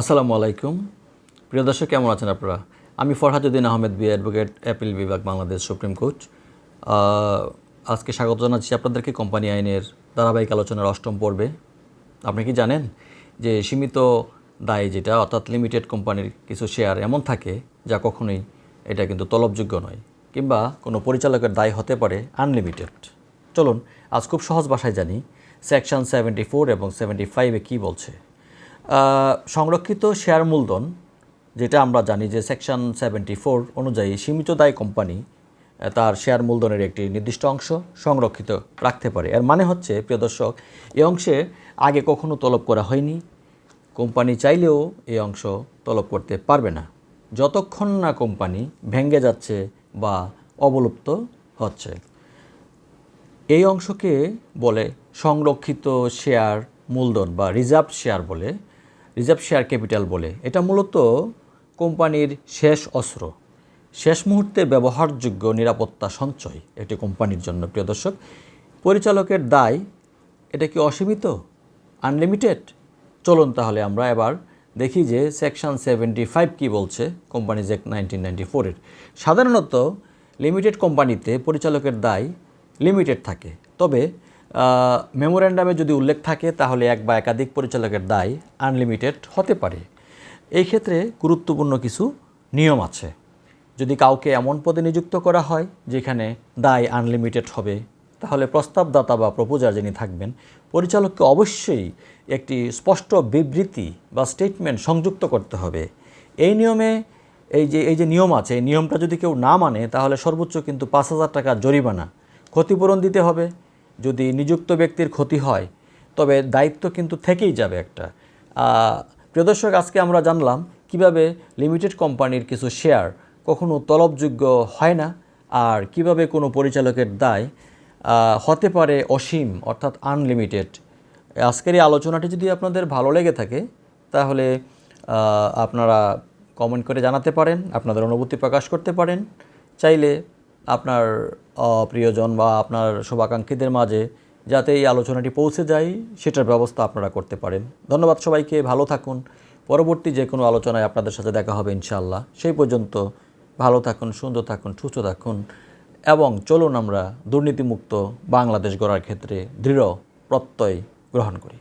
আসসালামু আলাইকুম। প্রিয় দর্শক, কেমন আছেন আপনারা? আমি Farhajuddin Ahmed, B advocate, appeal বিভাগ, বাংলাদেশ সুপ্রিম কোর্ট। আজকে স্বাগত জানাচ্ছি আপনাদেরকে কোম্পানি আইনের ধারাবাহিক আলোচনার অষ্টম পর্বে। আপনি কি জানেন যে সীমিত দায় যেটা, অর্থাৎ লিমিটেড কোম্পানির কিছু শেয়ার এমন থাকে যা কখনোই এটা কিন্তু তলবযোগ্য নয়, কিংবা কোনো পরিচালকের দায় হতে পারে আনলিমিটেড চলুন, আজ খুব সহজ ভাষায় জানি সেকশন সেভেন্টি ফোর এবং সেভেন্টি ফাইভে কী বলছে। সংরক্ষিত শেয়ার মূলধন, যেটা আমরা জানি যে সেকশন সেভেন্টি ফোর অনুযায়ী সীমিত দায় কোম্পানি তার শেয়ার মূলধনের একটি নির্দিষ্ট অংশ সংরক্ষিত রাখতে পারে। এর মানে হচ্ছে, প্রিয় দর্শক এই অংশে আগে কখনো তলব করা হয়নি। কোম্পানি চাইলেও এই অংশ তলব করতে পারবে না। যতক্ষণ না কোম্পানি ভেঙে যাচ্ছে বা অবলুপ্ত হচ্ছে। এই অংশকে বলে সংরক্ষিত শেয়ার মূলধন বা রিজার্ভ শেয়ার বলে। রিজার্ভ শেয়ার ক্যাপিটাল বলে। এটা মূলত কোম্পানির শেষ অস্ত্র। শেষ মুহূর্তে ব্যবহারযোগ্য নিরাপত্তা সঞ্চয় একটি কোম্পানির জন্য, প্রিয় দর্শক। পরিচালকের দায়, এটা কি অসীমিত? আনলিমিটেড চলুন তাহলে আমরা এবার দেখি যে সেকশন সেভেন্টি ফাইভ কী বলছে কোম্পানিজ অ্যাক্ট নাইনটিন নাইনটি ফোরের সাধারণত লিমিটেড কোম্পানিতে পরিচালকের দায় লিমিটেড থাকে। তবে মেমোরেন্ডামে যদি উল্লেখ থাকে, তাহলে এক বা একাধিক পরিচালকের দায় আনলিমিটেড হতে পারে। এই ক্ষেত্রে গুরুত্বপূর্ণ কিছু নিয়ম আছে। যদি কাউকে এমন পদে নিযুক্ত করা হয়, যেখানে দায় আনলিমিটেড হবে, তাহলে প্রস্তাবদাতা বা প্রপোজার যিনি থাকবেন, পরিচালককে অবশ্যই একটি স্পষ্ট বিবৃতি বা স্টেটমেন্ট সংযুক্ত করতে হবে। এই নিয়মে, এই যে এই যে নিয়ম আছে, এই নিয়মটা যদি কেউ না মানে তাহলে সর্বোচ্চ কিন্তু পাঁচ হাজার টাকা জরিমানা। ক্ষতিপূরণ দিতে হবে। যদি নিযুক্ত ব্যক্তির ক্ষতি হয়, তবে দায়িত্ব কিন্তু থেকেই যাবে একটা। প্রিয় দর্শক, আজকে আমরা জানলাম কীভাবে লিমিটেড কোম্পানির কিছু শেয়ার কখনো তলবযোগ্য হয় না আর কীভাবে কোনো পরিচালকের দায় হতে পারে অসীম অর্থাৎ আনলিমিটেড আজকের এই আলোচনাটি যদি আপনাদের ভালো লেগে থাকে, তাহলে আপনারা কমেন্ট করে জানাতে পারেন, আপনাদের অনুভূতি প্রকাশ করতে পারেন। চাইলে আপনার প্রিয়জন বা আপনার শুভাকাঙ্ক্ষীদের মাঝে যাতে এই আলোচনাটি পৌঁছে যায়, সেটার ব্যবস্থা আপনারা করতে পারেন। ধন্যবাদ সবাইকে, ভালো থাকুন। পরবর্তী যে কোনো আলোচনায় আপনাদের সাথে দেখা হবে ইনশাআল্লাহ। সেই পর্যন্ত ভালো থাকুন, সুন্দর থাকুন, সুস্থ থাকুন এবং চলুন আমরা দুর্নীতিমুক্ত বাংলাদেশ গড়ার ক্ষেত্রে দৃঢ় প্রত্যয় গ্রহণ করি।